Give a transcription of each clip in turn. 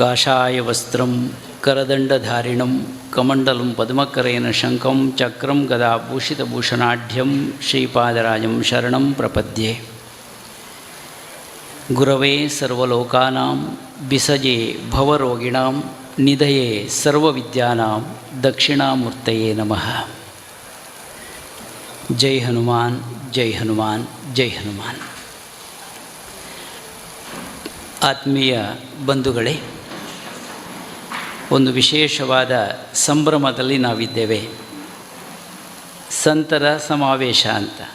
ಕಾಷಾಯ ವಸ್ತ್ರಂ ಕರದಂಡಧಾರಿಣಂ ಕಮಂಡಲಂ ಪದ್ಮಕರೇನ ಶಂಖಂ ಚಕ್ರಂ ಗದಾ ಭೂಷಿತಭೂಷಣಾಢ್ಯಂ ಶ್ರೀಪಾದರಾಜಂ ಶರಣಂ ಪ್ರಪದ್ಯೆ ಗುರವೇ ಸರ್ವಲೋಕಾನಾಂ ಬಿಸಜೆ ಭವರೋಗಿಣಾಂ ನಿಧಯೇ ಸರ್ವವಿದ್ಯಾನಾಂ ದಕ್ಷಿಣಾಮೂರ್ತಯೇ ನಮಃ ಜೈ ಹನುಮಾನ್ ಜೈ ಹನುಮಾನ್ ಜೈ ಹನುಮಾನ್ ಆತ್ಮೀಯ ಬಂಧುಗಳೇ ಒಂದು ವಿಶೇಷವಾದ ಸಂಭ್ರಮದಲ್ಲಿ ನಾವಿದ್ದೇವೆ. ಸಂತರ ಸಮಾವೇಶ ಅಂತ.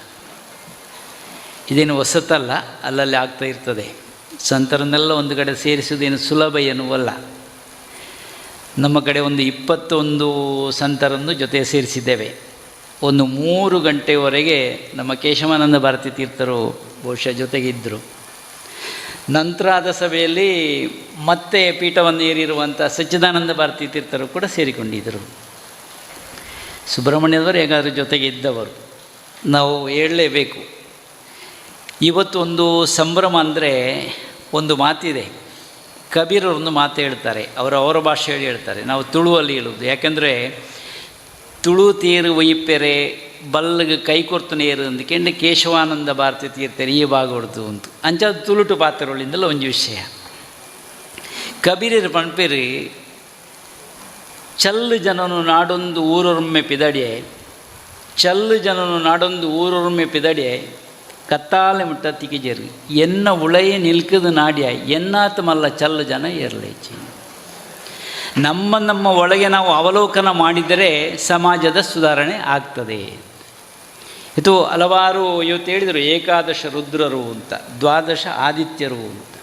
ಇದೇನು ಹೊಸತಲ್ಲ, ಅಲ್ಲಲ್ಲಿ ಆಗ್ತಾ ಇರ್ತದೆ. ಸಂತರನ್ನೆಲ್ಲ ಒಂದು ಕಡೆ ಸೇರಿಸುವುದೇನು ಸುಲಭ ಎನ್ನುವಲ್ಲ. ನಮ್ಮ ಕಡೆ ಒಂದು ಇಪ್ಪತ್ತೊಂದು ಸಂತರನ್ನು ಜೊತೆ ಸೇರಿಸಿದ್ದೇವೆ. ಒಂದು ಮೂರು ಗಂಟೆವರೆಗೆ ನಮ್ಮ ಕೇಶವಾನಂದ ಭಾರತಿ ತೀರ್ಥರು ಬಹುಶಃ ಜೊತೆಗಿದ್ದರು ನಂತರಾದ ಸಭೆಯಲ್ಲಿ ಮತ್ತೆ ಪೀಠವನ್ನು ಏರಿರುವಂಥ ಸಚ್ಚಿದಾನಂದ ಭಾರತೀ ತೀರ್ಥರು ಕೂಡ ಸೇರಿಕೊಂಡಿದ್ದರು. ಸುಬ್ರಹ್ಮಣ್ಯದವರು ಹೇಗಾದರೂ ಜೊತೆಗೆ ಇದ್ದವರು. ನಾವು ಹೇಳಲೇಬೇಕು. ಇವತ್ತು ಒಂದು ಸಂಭ್ರಮ ಅಂದರೆ ಒಂದು ಮಾತಿದೆ. ಕಬೀರವ್ರನ್ನು ಮಾತು ಹೇಳ್ತಾರೆ. ಅವರು ಅವರ ಭಾಷೆಯಲ್ಲಿ ಹೇಳ್ತಾರೆ. ನಾವು ತುಳುವಲ್ಲಿ ಹೇಳುವುದು. ಯಾಕೆಂದರೆ ತುಳು, ತೀರು ಒಯ್ಪೆರೆ ಬಲ್ಲಗೆ ಕೈ ಕೊರ್ತು ನೇರು ಕೆಂಡ ಕೇಶವಾನಂದ ಭಾರತಿ ತೀರ್ಥರು ಈ ಹೊಡ್ತು ಅಂತ ಅಂಚ ತುಳುಟು ಪಾತ್ರಗಳಿಂದಲ್ಲ ಒಂದು ವಿಷಯ. ಕಬೀರರು ಪಂಪೇರಿ ಚಲ್ಲು ಜನನು ನಾಡೊಂದು ಊರೊಮ್ಮೆ ಪಿದಡಿಯೆ, ಚಲ್ಲು ಜನನು ನಾಡೊಂದು ಊರೊರೊಮ್ಮೆ ಪಿದಡಿಯೆ, ಕತ್ತಾಲೆ ಮುಟ್ಟ ತಿಕಿಜೇರಿ ಎನ್ನ ಉಳೆಯೇ ನಿಲ್ಕದು ನಾಡ್ಯ, ಎನ್ನಾತ ಮಲ್ಲ ಚಲ್ಲು ಜನ ಇರಲೈಚಿ ನಮ್ಮ ನಮ್ಮ ಒಳಗೆ ನಾವು ಅವಲೋಕನ ಮಾಡಿದರೆ ಸಮಾಜದ ಸುಧಾರಣೆ ಆಗ್ತದೆ. ಇದು ಹಲವಾರು ಇವತ್ತು ಹೇಳಿದರು, ಏಕಾದಶ ರುದ್ರರು ಅಂತ, ದ್ವಾದಶ ಆದಿತ್ಯರು ಅಂತ.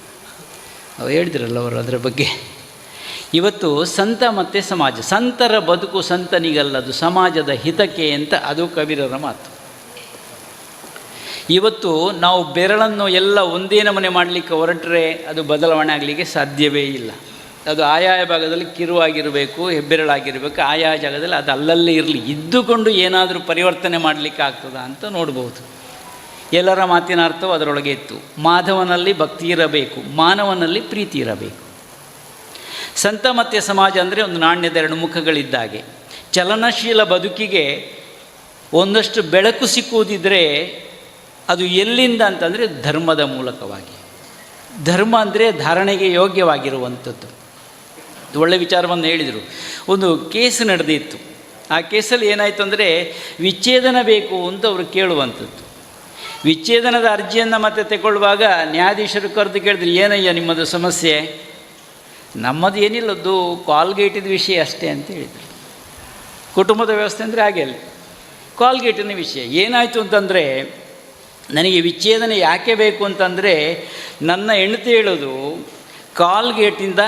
ಅವು ಹೇಳಿದ್ರಲ್ಲ ಅವರು ಅದರ ಬಗ್ಗೆ. ಇವತ್ತು ಸಂತ ಮತ್ತು ಸಮಾಜ, ಸಂತರ ಬದುಕು ಸಂತನಿಗಲ್ಲದು ಸಮಾಜದ ಹಿತಕ್ಕೆ ಅಂತ, ಅದು ಕಬೀರರ ಮಾತು. ಇವತ್ತು ನಾವು ಬೆರಳನ್ನು ಎಲ್ಲ ಒಂದೇ ನಮನೆ ಮಾಡಲಿಕ್ಕೆ ಹೊರಟ್ರೆ ಅದು ಬದಲಾವಣೆ ಆಗಲಿಕ್ಕೆ ಸಾಧ್ಯವೇ ಇಲ್ಲ. ಅದು ಆಯಾಯ ಭಾಗದಲ್ಲಿ ಕಿರುವಾಗಿರಬೇಕು, ಹೆಬ್ಬೆರಳಾಗಿರಬೇಕು ಆಯಾ ಜಾಗದಲ್ಲಿ ಅದು ಅಲ್ಲಲ್ಲೇ ಇರಲಿ. ಇದ್ದುಕೊಂಡು ಏನಾದರೂ ಪರಿವರ್ತನೆ ಮಾಡಲಿಕ್ಕೆ ಆಗ್ತದ ಅಂತ ನೋಡ್ಬೋದು. ಎಲ್ಲರ ಮಾತಿನ ಅರ್ಥವು ಅದರೊಳಗೆ ಇತ್ತು. ಮಾಧವನಲ್ಲಿ ಭಕ್ತಿ ಇರಬೇಕು, ಮಾನವನಲ್ಲಿ ಪ್ರೀತಿ ಇರಬೇಕು. ಸಂತ ಮತ್ತೆ ಸಮಾಜ ಅಂದರೆ ಒಂದು ನಾಣ್ಯದ ಎರಡು ಮುಖಗಳಿದ್ದಾಗೆ. ಚಲನಶೀಲ ಬದುಕಿಗೆ ಒಂದಷ್ಟು ಬೆಳಕು ಸಿಕ್ಕುವುದಿದ್ದರೆ ಅದು ಎಲ್ಲಿಂದ ಅಂತಂದರೆ ಧರ್ಮದ ಮೂಲಕವಾಗಿ. ಧರ್ಮ ಅಂದರೆ ಧಾರಣೆಗೆ ಯೋಗ್ಯವಾಗಿರುವಂಥದ್ದು. ಒಳ್ಳೆ ವಿಚಾರವನ್ನು ಹೇಳಿದರು. ಒಂದು ಕೇಸ್ ನಡೆದಿತ್ತು. ಆ ಕೇಸಲ್ಲಿ ಏನಾಯಿತು ಅಂದರೆ ವಿಚ್ಛೇದನ ಬೇಕು ಅಂತ ಅವರು ಕೇಳುವಂಥದ್ದು. ವಿಚ್ಛೇದನದ ಅರ್ಜಿಯನ್ನು ಮತ್ತೆ ತಗೊಳ್ಳುವಾಗ ನ್ಯಾಯಾಧೀಶರು ಕರೆದು ಕೇಳಿದ್ರು, ಏನಯ್ಯ ನಿಮ್ಮದು ಸಮಸ್ಯೆ? ನಮ್ಮದು ಏನಿಲ್ಲದ್ದು ಕಾಲ್ಗೇಟಿದ ವಿಷಯ ಅಷ್ಟೇ ಅಂತ ಹೇಳಿದರು. ಕುಟುಂಬದ ವ್ಯವಸ್ಥೆ ಅಂದರೆ ಹಾಗೆ ಅಲ್ಲಿ. ಕಾಲ್ಗೇಟಿನ ವಿಷಯ. ಏನಾಯಿತು ಅಂತಂದರೆ, ನನಗೆ ವಿಚ್ಛೇದನ ಯಾಕೆ ಬೇಕು ಅಂತಂದರೆ, ನನ್ನ ಹೆಂಡತಿ ಹೇಳೋದು ಕಾಲ್ಗೇಟಿಂದ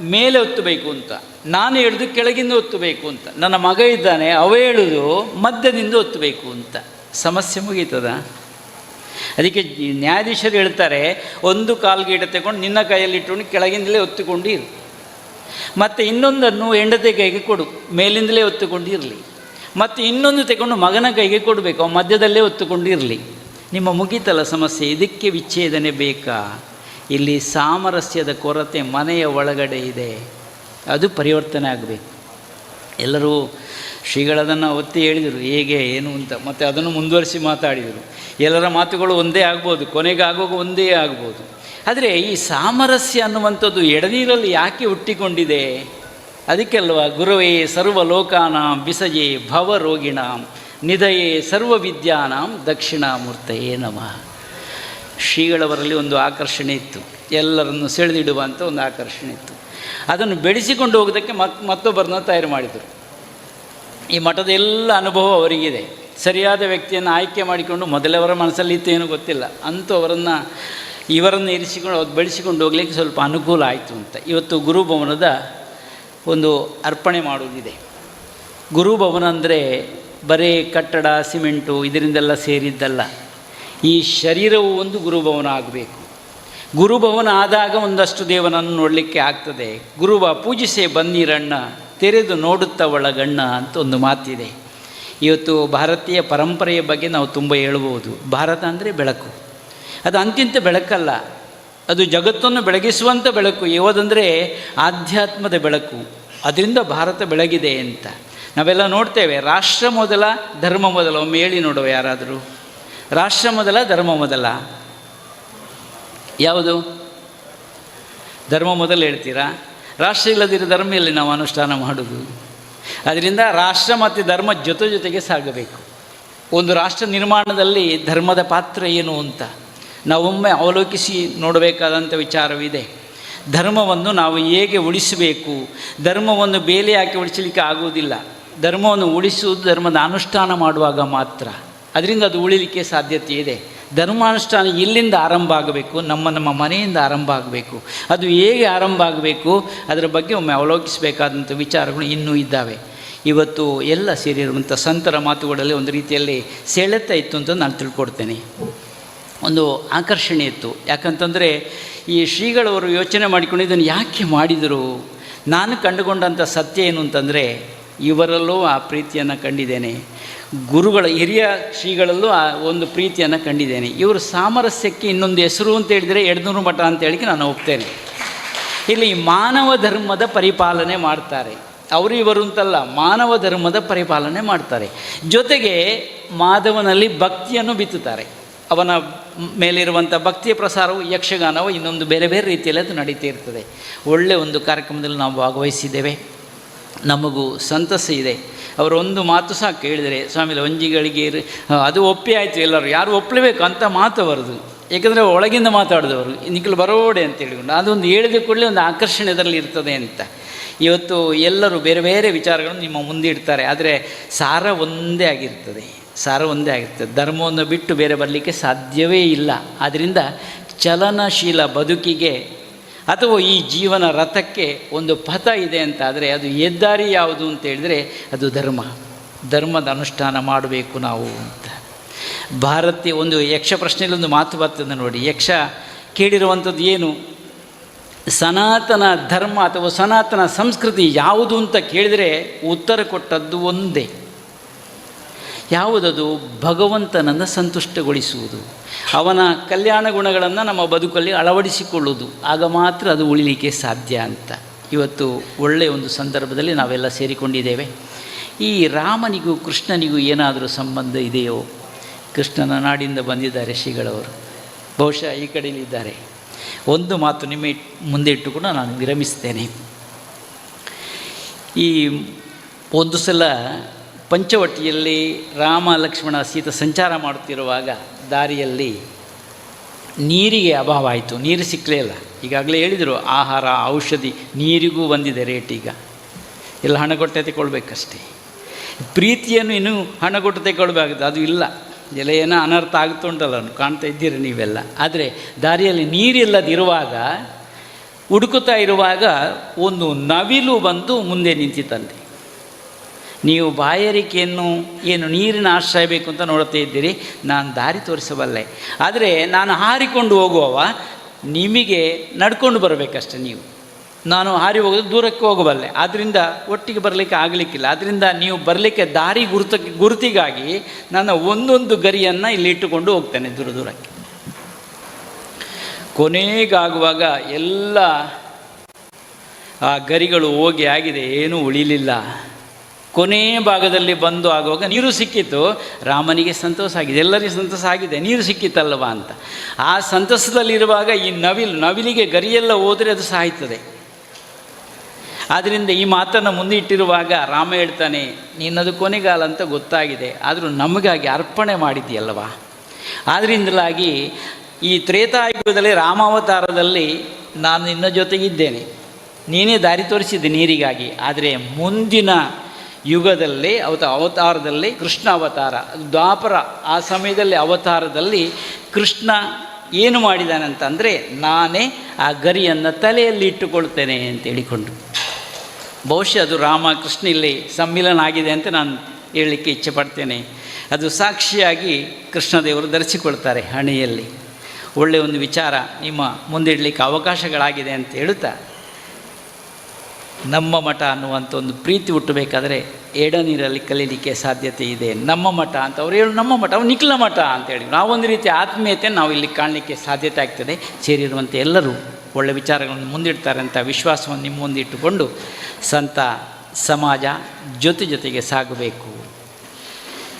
ಮೇಲೆ ಒತ್ತಬೇಕು ಅಂತ, ನಾನು ಹೇಳೋದು ಕೆಳಗಿಂದ ಒತ್ತಬೇಕು ಅಂತ, ನನ್ನ ಮಗ ಇದ್ದಾನೆ, ಅವ ಹೇಳೋದು ಮಧ್ಯದಿಂದ ಒತ್ತಬೇಕು ಅಂತ. ಸಮಸ್ಯೆ ಮುಗೀತದ? ಅದಕ್ಕೆ ನ್ಯಾಯಾಧೀಶರು ಹೇಳ್ತಾರೆ, ಒಂದು ಕಾಲ್ಗೀಟ ತಗೊಂಡು ನಿನ್ನ ಕೈಯಲ್ಲಿ ಇಟ್ಟುಕೊಂಡು ಕೆಳಗಿಂದಲೇ ಒತ್ತುಕೊಂಡು ಇರು ಮತ್ತು ಇನ್ನೊಂದನ್ನು ಹೆಂಡತಿ ಕೈಗೆ ಕೊಡು, ಮೇಲಿಂದಲೇ ಒತ್ತುಕೊಂಡು ಇರಲಿ ಮತ್ತು ಇನ್ನೊಂದು ತಗೊಂಡು ಮಗನ ಕೈಗೆ ಕೊಡಬೇಕು ಮಧ್ಯದಲ್ಲೇ ಒತ್ತುಕೊಂಡು ಇರಲಿ ನಿಮ್ಮ ಮುಗೀತಲ್ಲ ಸಮಸ್ಯೆ, ಇದಕ್ಕೆ ವಿಚ್ಛೇದನೆ ಬೇಕಾ? ಇಲ್ಲಿ ಸಾಮರಸ್ಯದ ಕೊರತೆ ಮನೆಯ ಒಳಗಡೆ ಇದೆ. ಅದು ಪರಿವರ್ತನೆ ಆಗಬೇಕು. ಎಲ್ಲರೂ ಶ್ರೀಗಳದನ್ನು ಒತ್ತಿ ಹೇಳಿದರು, ಹೇಗೆ, ಏನು ಅಂತ? ಮತ್ತು ಅದನ್ನು ಮುಂದುವರಿಸಿ ಮಾತಾಡಿದರು. ಎಲ್ಲರ ಮಾತುಗಳು ಒಂದೇ ಆಗ್ಬೋದು, ಕೊನೆಗೆ ಒಂದೇ ಆಗ್ಬೋದು. ಆದರೆ ಈ ಸಾಮರಸ್ಯ ಅನ್ನುವಂಥದ್ದು ಎಡನೀರಲ್ಲಿ ಯಾಕೆ ಹುಟ್ಟಿಕೊಂಡಿದೆ? ಅದಕ್ಕೆಲ್ವ, ಗುರುವೇ ಸರ್ವಲೋಕಾನಾಂ ಬಿಸಜೆ ಭವರೋಗಿಣಾಂ ನಿಧಯೇ ಸರ್ವವಿದ್ಯಾನಾಂ ದಕ್ಷಿಣಾಮೂರ್ತಯೇ ನಮಃ. ಶ್ರೀಗಳವರಲ್ಲಿ ಒಂದು ಆಕರ್ಷಣೆ ಇತ್ತು. ಎಲ್ಲರನ್ನು ಸೆಳೆದಿಡುವಂಥ ಒಂದು ಆಕರ್ಷಣೆ ಇತ್ತು. ಅದನ್ನು ಬೆಳೆಸಿಕೊಂಡು ಹೋಗೋದಕ್ಕೆ ಮತ್, ಮತ್ತೊಬ್ಬರನ್ನ ತಯಾರು ಮಾಡಿದರು. ಈ ಮಠದ ಎಲ್ಲ ಅನುಭವ ಅವರಿಗಿದೆ. ಸರಿಯಾದ ವ್ಯಕ್ತಿಯನ್ನು ಆಯ್ಕೆ ಮಾಡಿಕೊಂಡು ಮೊದಲವರ ಮನಸ್ಸಲ್ಲಿ ಇತ್ತು ಏನೂ ಗೊತ್ತಿಲ್ಲ. ಅವರನ್ನು, ಇವರನ್ನು ಇರಿಸಿಕೊಂಡು ಅದು ಬೆಳೆಸಿಕೊಂಡು ಹೋಗ್ಲಿಕ್ಕೆ ಸ್ವಲ್ಪ ಅನುಕೂಲ ಆಯಿತು ಅಂತ. ಇವತ್ತು ಗುರುಭವನದ ಒಂದು ಅರ್ಪಣೆ ಮಾಡುವುದಿದೆ. ಗುರುಭವನ ಅಂದರೆ ಬರೀ ಕಟ್ಟಡ, ಸಿಮೆಂಟು, ಇದರಿಂದೆಲ್ಲ ಸೇರಿದ್ದಲ್ಲ. ಈ ಶರೀರವು ಒಂದು ಗುರುಭವನ ಆಗಬೇಕು ಗುರುಭವನ ಆದಾಗ ಒಂದಷ್ಟು ದೇವನನ್ನು ನೋಡಲಿಕ್ಕೆ ಆಗ್ತದೆ. ಗುರುವ, ಪೂಜಿಸೆ ಬನ್ನಿರಣ್ಣ ತೆರೆದು ನೋಡುತ್ತ ಒಳಗಣ್ಣ ಅಂತ ಒಂದು ಮಾತಿದೆ. ಇವತ್ತು ಭಾರತೀಯ ಪರಂಪರೆಯ ಬಗ್ಗೆ ನಾವು ತುಂಬ ಹೇಳ್ಬೋದು ಭಾರತ ಅಂದರೆ ಬೆಳಕು. ಅದು ಅಂತಿಂತ ಬೆಳಕಲ್ಲ. ಅದು ಜಗತ್ತನ್ನು ಬೆಳಗಿಸುವಂಥ ಬೆಳಕು. ಯಾವುದಂದರೆ ಆಧ್ಯಾತ್ಮದ ಬೆಳಕು. ಅದರಿಂದ ಭಾರತ ಬೆಳಗಿದೆ ಅಂತ. ನಾವೆಲ್ಲ ನೋಡ್ತೇವೆ. ರಾಷ್ಟ್ರ ಮೊದಲ, ಧರ್ಮ ಮೊದಲ. ಒಮ್ಮೆ ಹೇಳಿ ನೋಡುವ ಯಾರಾದರೂ. ರಾಷ್ಟ್ರ ಮೊದಲ, ಧರ್ಮ ಮೊದಲ? ಯಾವುದು? ಧರ್ಮ ಮೊದಲು ಹೇಳ್ತೀರಾ? ರಾಷ್ಟ್ರ ಇಲ್ಲದಿರೋ ಧರ್ಮ ಇಲ್ಲಿ ನಾವು ಅನುಷ್ಠಾನ ಮಾಡುವುದು. ಅದರಿಂದ ರಾಷ್ಟ್ರ ಮತ್ತು ಧರ್ಮ ಜೊತೆ ಜೊತೆಗೆ ಸಾಗಬೇಕು. ಒಂದು ರಾಷ್ಟ್ರ ನಿರ್ಮಾಣದಲ್ಲಿ ಧರ್ಮದ ಪಾತ್ರ ಏನು ಅಂತ ನಾವೊಮ್ಮೆ ಅವಲೋಕಿಸಿ ನೋಡಬೇಕಾದಂಥ ವಿಚಾರವಿದೆ. ಧರ್ಮವನ್ನು ನಾವು ಹೇಗೆ ಉಳಿಸಬೇಕು? ಧರ್ಮವನ್ನು ಬೇಲೆ ಹಾಕಿ ಉಳಿಸಲಿಕ್ಕೆ ಆಗುವುದಿಲ್ಲ. ಧರ್ಮವನ್ನು ಉಳಿಸುವುದು ಧರ್ಮದ ಅನುಷ್ಠಾನ ಮಾಡುವಾಗ ಮಾತ್ರ. ಅದರಿಂದ ಅದು ಉಳಿಲಿಕ್ಕೆ ಸಾಧ್ಯತೆ ಇದೆ. ಧರ್ಮಾನುಷ್ಠಾನ ಇಲ್ಲಿಂದ ಆರಂಭ ಆಗಬೇಕು, ನಮ್ಮ ನಮ್ಮ ಮನೆಯಿಂದ ಆರಂಭ ಆಗಬೇಕು. ಅದು ಹೇಗೆ ಆರಂಭ ಆಗಬೇಕು, ಅದರ ಬಗ್ಗೆ ಒಮ್ಮೆ ಅವಲೋಕಿಸಬೇಕಾದಂಥ ವಿಚಾರಗಳು ಇನ್ನೂ ಇದ್ದಾವೆ. ಇವತ್ತು ಎಲ್ಲ ಸೇರಿರುವಂಥ ಸಂತರ ಮಾತುಗಳಲ್ಲಿ ಒಂದು ರೀತಿಯಲ್ಲಿ ಸೆಳೆತ ಇತ್ತು ಅಂತ ನಾನು ತಿಳ್ಕೊಡ್ತೇನೆ. ಒಂದು ಆಕರ್ಷಣೆ ಇತ್ತು. ಯಾಕಂತಂದರೆ ಈ ಶ್ರೀಗಳವರು ಯೋಚನೆ ಮಾಡಿಕೊಂಡು ಇದನ್ನು ಯಾಕೆ ಮಾಡಿದರು? ನಾನು ಕಂಡುಕೊಂಡಂಥ ಸತ್ಯ ಏನು ಅಂತಂದರೆ, ಇವರಲ್ಲೂ ಆ ಪ್ರೀತಿಯನ್ನು ಕಂಡಿದ್ದೇನೆ. ಗುರುಗಳ ಹಿರಿಯ ಶ್ರೀಗಳಲ್ಲೂ ಆ ಒಂದು ಪ್ರೀತಿಯನ್ನು ಕಂಡಿದ್ದೇನೆ. ಇವರು ಸಾಮರಸ್ಯಕ್ಕೆ ಇನ್ನೊಂದು ಹೆಸರು ಅಂತ ಹೇಳಿದರೆ ಎಡ್ನೂರು ಮಠ ಅಂತ ಹೇಳಿಕ್ಕೆ ನಾನು ಒಪ್ತೇನೆ. ಇಲ್ಲಿ ಮಾನವ ಧರ್ಮದ ಪರಿಪಾಲನೆ ಮಾಡ್ತಾರೆ. ಅವರು ಇವರು ಅಂತಲ್ಲ, ಮಾನವ ಧರ್ಮದ ಪರಿಪಾಲನೆ ಮಾಡ್ತಾರೆ. ಜೊತೆಗೆ ಮಾಧವನಲ್ಲಿ ಭಕ್ತಿಯನ್ನು ಬಿತ್ತುತ್ತಾರೆ. ಅವನ ಮೇಲಿರುವಂಥ ಭಕ್ತಿಯ ಪ್ರಸಾರವು ಯಕ್ಷಗಾನವು ಇನ್ನೊಂದು ಬೇರೆ ಬೇರೆ ರೀತಿಯಲ್ಲಿ ಅದು ನಡೀತಾ ಇರ್ತದೆ. ಒಳ್ಳೆಯ ಒಂದು ಕಾರ್ಯಕ್ರಮದಲ್ಲಿ ನಾವು ಭಾಗವಹಿಸಿದ್ದೇವೆ. ನಮಗೂ ಸಂತಸ ಇದೆ. ಅವರು ಒಂದು ಮಾತು ಸಹ ಕೇಳಿದರೆ, ಸ್ವಾಮಿ ಲಂಜಿಗಳಿಗೆ ಅದು ಒಪ್ಪಿ ಆಯಿತು, ಎಲ್ಲರೂ ಯಾರು ಒಪ್ಪಲೇಬೇಕು ಅಂತ ಮಾತು ಬರೋದು. ಏಕೆಂದರೆ ಒಳಗಿಂದ ಮಾತಾಡಿದವರು, ನಿಖಲು ಬರೋಡೆ ಅಂತ ಹೇಳಿಕೊಂಡು, ಅದೊಂದು ಹೇಳಿದ ಕೂಡಲೇ ಒಂದು ಆಕರ್ಷಣೆ ಅದರಲ್ಲಿ ಇರ್ತದೆ ಅಂತ. ಇವತ್ತು ಎಲ್ಲರೂ ಬೇರೆ ಬೇರೆ ವಿಚಾರಗಳನ್ನು ನಿಮ್ಮ ಮುಂದೆ ಇಡ್ತಾರೆ, ಆದರೆ ಸಾರ ಒಂದೇ ಆಗಿರ್ತದೆ, ಸಾರ ಒಂದೇ ಆಗಿರ್ತದೆ. ಧರ್ಮವನ್ನು ಬಿಟ್ಟು ಬೇರೆ ಬರಲಿಕ್ಕೆ ಸಾಧ್ಯವೇ ಇಲ್ಲ. ಆದ್ದರಿಂದ ಚಲನಶೀಲ ಬದುಕಿಗೆ ಅಥವಾ ಈ ಜೀವನ ರಥಕ್ಕೆ ಒಂದು ಪಥ ಇದೆ ಅಂತಾದರೆ ಅದು ಹೆದ್ದಾರಿ ಯಾವುದು ಅಂತ ಹೇಳಿದರೆ ಅದು ಧರ್ಮ. ಧರ್ಮದ ಅನುಷ್ಠಾನ ಮಾಡಬೇಕು ನಾವು ಅಂತ. ಭಾರತೀಯ ಒಂದು ಯಕ್ಷ ಪ್ರಶ್ನೆಯಲ್ಲಿ ಒಂದು ಮಾತು ಬರ್ತದೆ ನೋಡಿ. ಯಕ್ಷ ಕೇಳಿರುವಂಥದ್ದು ಏನು? ಸನಾತನ ಧರ್ಮ ಅಥವಾ ಸನಾತನ ಸಂಸ್ಕೃತಿ ಯಾವುದು ಅಂತ ಕೇಳಿದರೆ ಉತ್ತರ ಕೊಟ್ಟದ್ದು ಒಂದೇ. ಯಾವುದದು? ಭಗವಂತನನ್ನು ಸಂತುಷ್ಟಗೊಳಿಸುವುದು. ಅವನ ಕಲ್ಯಾಣ ಗುಣಗಳನ್ನು ನಮ್ಮ ಬದುಕಲ್ಲಿ ಅಳವಡಿಸಿಕೊಳ್ಳುವುದು. ಆಗ ಮಾತ್ರ ಅದು ಉಳಿಲಿಕ್ಕೆ ಸಾಧ್ಯ ಅಂತ. ಇವತ್ತು ಒಳ್ಳೆಯ ಒಂದು ಸಂದರ್ಭದಲ್ಲಿ ನಾವೆಲ್ಲ ಸೇರಿಕೊಂಡಿದ್ದೇವೆ. ಈ ರಾಮನಿಗೂ ಕೃಷ್ಣನಿಗೂ ಏನಾದರೂ ಸಂಬಂಧ ಇದೆಯೋ? ಕೃಷ್ಣನ ನಾಡಿಂದ ಬಂದಿದ್ದಾರೆ ಶ್ರೀಗಳವರು. ಬಹುಶಃ ಈ ಕಡೆಯಲ್ಲಿದ್ದಾರೆ ಒಂದು ಮಾತು ನಿಮ್ಮ ಮುಂದೆ ಇಟ್ಟು ಕೂಡ ನಾನು ವಿರಮಿಸ್ತೇನೆ. ಈ ಒಂದು ಸಲ ಪಂಚವಟಿಯಲ್ಲಿ ರಾಮ ಲಕ್ಷ್ಮಣ ಸೀತ ಸಂಚಾರ ಮಾಡುತ್ತಿರುವಾಗ ದಾರಿಯಲ್ಲಿ ನೀರಿಗೆ ಅಭಾವ ಆಯಿತು ನೀರು ಸಿಕ್ಕಲೇ ಇಲ್ಲ. ಈಗಾಗಲೇ ಹೇಳಿದರು, ಆಹಾರ, ಔಷಧಿ ನೀರಿಗೂ ಬಂದಿದೆ ರೇಟ್ ಈಗ. ಎಲ್ಲ ಹಣ ಕೊಟ್ಟೆ ತೆಗೊಳ್ಬೇಕಷ್ಟೇ ಪ್ರೀತಿಯನ್ನು ಇನ್ನೂ ಹಣ ಕೊಟ್ಟು ತೆಗೊಳ್ಬೇಕಾಗುತ್ತೆ ಅದು ಇಲ್ಲ. ಎಲ್ಲ ಏನೋ ಅನರ್ಥ ಆಗ್ತಾ ಉಂಟಲ್ಲ ಕಾಣ್ತಾ ಇದ್ದೀರಿ ನೀವೆಲ್ಲ. ಆದರೆ ದಾರಿಯಲ್ಲಿ ನೀರಿಲ್ಲದಿರುವಾಗ ಹುಡುಕುತ್ತಾ ಇರುವಾಗ ಒಂದು ನವಿಲು ಬಂದು ಮುಂದೆ ನಿಂತಿತಂತೆ ನೀವು ಬಾಯಾರಿಕೆಯನ್ನು ಏನು ನೀರಿನ ಆಶ್ರಯ ಬೇಕು ಅಂತ ನೋಡುತ್ತಾ ಇದ್ದೀರಿ. ನಾನು ದಾರಿ ತೋರಿಸಬಲ್ಲೆ. ಆದರೆ ನಾನು ಹಾರಿಕೊಂಡು ಹೋಗುವವ, ನಿಮಗೆ ನಡ್ಕೊಂಡು ಬರಬೇಕಷ್ಟೆ ನೀವು. ನಾನು ಹಾರಿ ಹೋಗೋದು ದೂರಕ್ಕೆ ಹೋಗಬಲ್ಲೆ. ಆದ್ದರಿಂದ ಒಟ್ಟಿಗೆ ಬರಲಿಕ್ಕೆ ಆಗಲಿಕ್ಕಿಲ್ಲ. ಆದ್ದರಿಂದ ನೀವು ಬರಲಿಕ್ಕೆ ದಾರಿ ಗುರುತ, ಗುರುತಿಗಾಗಿ ನನ್ನ ಒಂದೊಂದು ಗರಿಯನ್ನು ಇಲ್ಲಿ ಇಟ್ಟುಕೊಂಡು ಹೋಗ್ತೇನೆ ದೂರ ದೂರಕ್ಕೆ. ಕೊನೆಗಾಗುವಾಗ ಎಲ್ಲ ಆ ಗರಿಗಳು ಹೋಗಿ ಆಗಿದೆ. ಏನೂ ಉಳಿಲಿಲ್ಲ. ಕೊನೆ ಭಾಗದಲ್ಲಿ ಬಂದು ಆಗುವಾಗ ನೀರು ಸಿಕ್ಕಿತು. ರಾಮನಿಗೆ ಸಂತೋಷ ಆಗಿದೆ. ಎಲ್ಲರಿಗೂ ಸಂತೋಷ ಆಗಿದೆ. ನೀರು ಸಿಕ್ಕಿತ್ತಲ್ವ ಅಂತ. ಆ ಸಂತಸದಲ್ಲಿರುವಾಗ ಈ ನವಿಲು, ನವಿಲಿಗೆ ಗರಿಯೆಲ್ಲ ಹೋದರೆ ಅದು ಸಾಯ್ತದೆ. ಆದ್ದರಿಂದ ಈ ಮಾತನ್ನು ಮುಂದೆ ಇಟ್ಟಿರುವಾಗ ರಾಮ ಹೇಳ್ತಾನೆ, ನಿನ್ನದು ಕೊನೆಗಾಲ ಅಂತ ಗೊತ್ತಾಗಿದೆ. ಆದರೂ ನಮಗಾಗಿ ಅರ್ಪಣೆ ಮಾಡಿದ್ದೀಯಲ್ವಾ? ಆದ್ದರಿಂದಲಾಗಿ ಈ ತ್ರೇತಾಯುಗದಲ್ಲಿ ರಾಮಾವತಾರದಲ್ಲಿ ನಾನು ನಿನ್ನ ಜೊತೆಗಿದ್ದೇನೆ. ನೀನೇ ದಾರಿ ತೋರಿಸಿದ್ದೆ ನೀರಿಗಾಗಿ. ಆದರೆ ಮುಂದಿನ ಯುಗದಲ್ಲಿ ಅವತ ಅವತಾರದಲ್ಲಿ ಕೃಷ್ಣ ಅವತಾರ. ದ್ವಾಪರ ಆ ಸಮಯದಲ್ಲಿ ಅವತಾರದಲ್ಲಿ ಕೃಷ್ಣ ಏನು ಮಾಡಿದಾನಂತಂದರೆ, ನಾನೇ ಆ ಗರಿಯನ್ನು ತಲೆಯಲ್ಲಿ ಇಟ್ಟುಕೊಳ್ತೇನೆ ಅಂತ ಹೇಳಿಕೊಂಡು. ಬಹುಶಃ ಅದು ರಾಮ ಕೃಷ್ಣ ಇಲ್ಲಿ ಸಮ್ಮಿಲನ ಆಗಿದೆ ಅಂತ ನಾನು ಹೇಳಲಿಕ್ಕೆ ಇಚ್ಛೆ ಪಡ್ತೇನೆ. ಅದು ಸಾಕ್ಷಿಯಾಗಿ ಕೃಷ್ಣದೇವರು ಧರಿಸಿಕೊಳ್ತಾರೆ ಹಣೆಯಲ್ಲಿ. ಒಳ್ಳೆಯ ಒಂದು ವಿಚಾರ ನಿಮ್ಮ ಮುಂದಿಡಲಿಕ್ಕೆ ಅವಕಾಶಗಳಾಗಿದೆ ಅಂತ ಹೇಳುತ್ತಾ? ನಮ್ಮ ಮಠ ಅನ್ನುವಂಥ ಒಂದು ಪ್ರೀತಿ ಹುಟ್ಟಬೇಕಾದ್ರೆ ಎಡನೀರಲ್ಲಿ ಕಲೀಲಿಕ್ಕೆ ಸಾಧ್ಯತೆ ಇದೆ. ನಮ್ಮ ಮಠ ಅಂತ ಅವ್ರು ಹೇಳು ನಮ್ಮ ಮಠ, ಅವ್ರು ನಿಖಿಲ ಮಠ ಅಂತೇಳಿ ನಾವೊಂದು ರೀತಿ ಆತ್ಮೀಯತೆ ನಾವು ಇಲ್ಲಿ ಕಾಣಲಿಕ್ಕೆ ಸಾಧ್ಯತೆ ಆಗ್ತದೆ. ಸೇರಿರುವಂಥ ಎಲ್ಲರೂ ಒಳ್ಳೆ ವಿಚಾರಗಳನ್ನು ಮುಂದಿಡ್ತಾರೆ ಅಂತ ವಿಶ್ವಾಸವನ್ನು ನಿಮ್ಮ ಮುಂದಿಟ್ಟುಕೊಂಡು ಸಂತ ಸಮಾಜ ಜೊತೆ ಜೊತೆಗೆ ಸಾಗಬೇಕು.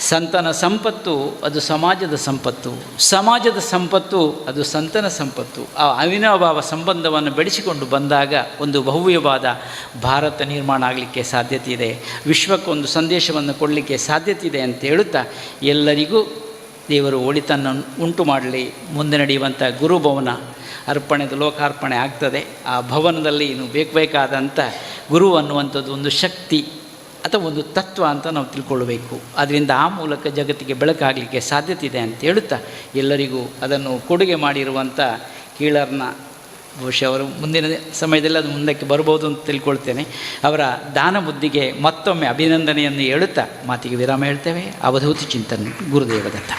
ಸಂತನ ಸಂಪತ್ತು ಅದು ಸಮಾಜದ ಸಂಪತ್ತು. ಸಮಾಜದ ಸಂಪತ್ತು ಅದು ಸಂತನ ಸಂಪತ್ತು. ಆ ಅವಿನಾಭಾವ ಸಂಬಂಧವನ್ನು ಬೆಳೆಸಿಕೊಂಡು ಬಂದಾಗ ಒಂದು ಭವ್ಯವಾದ ಭಾರತ ನಿರ್ಮಾಣ ಆಗಲಿಕ್ಕೆ ಸಾಧ್ಯತೆ ಇದೆ ವಿಶ್ವಕ್ಕೊಂದು ಸಂದೇಶವನ್ನು ಕೊಡಲಿಕ್ಕೆ ಸಾಧ್ಯತೆ ಇದೆ ಅಂತ ಹೇಳುತ್ತಾ ಎಲ್ಲರಿಗೂ ದೇವರು ಒಳಿತನ್ನು ಉಂಟು ಮಾಡಲಿ. ಮುಂದೆ ನಡೆಯುವಂಥ ಗುರುಭವನ ಅರ್ಪಣೆದ ಲೋಕಾರ್ಪಣೆ ಆಗ್ತದೆ. ಆ ಭವನದಲ್ಲಿ ಇನ್ನು ಬೇಕು ಬೇಕಾದಂಥ ಗುರು ಅನ್ನುವಂಥದ್ದು ಒಂದು ಶಕ್ತಿ. ಅಥವಾ ಒಂದು ತತ್ವ ಅಂತ ನಾವು ತಿಳ್ಕೊಳ್ಬೇಕು. ಅದರಿಂದ ಆ ಮೂಲಕ ಜಗತ್ತಿಗೆ ಬೆಳಕಾಗಲಿಕ್ಕೆ ಸಾಧ್ಯತೆ ಇದೆ ಅಂತ ಹೇಳುತ್ತಾ ಎಲ್ಲರಿಗೂ ಅದನ್ನು ಕೊಡುಗೆ ಮಾಡಿರುವಂಥ ಕೀಳರ್ನ ಬಹುಶಃ ಅವರು ಮುಂದಿನ ಸಮಯದಲ್ಲಿ ಅದು ಮುಂದಕ್ಕೆ ಬರ್ಬೋದು ಅಂತ ತಿಳ್ಕೊಳ್ತೇನೆ. ಅವರ ದಾನ ಬುದ್ಧಿಗೆ ಮತ್ತೊಮ್ಮೆ ಅಭಿನಂದನೆಯನ್ನು ಹೇಳುತ್ತಾ ಮಾತಿಗೆ ವಿರಾಮ ಹೇಳ್ತೇವೆ. ಅವಧೂತಿ ಚಿಂತನೆ, ಗುರುದೇವದತ್ತ.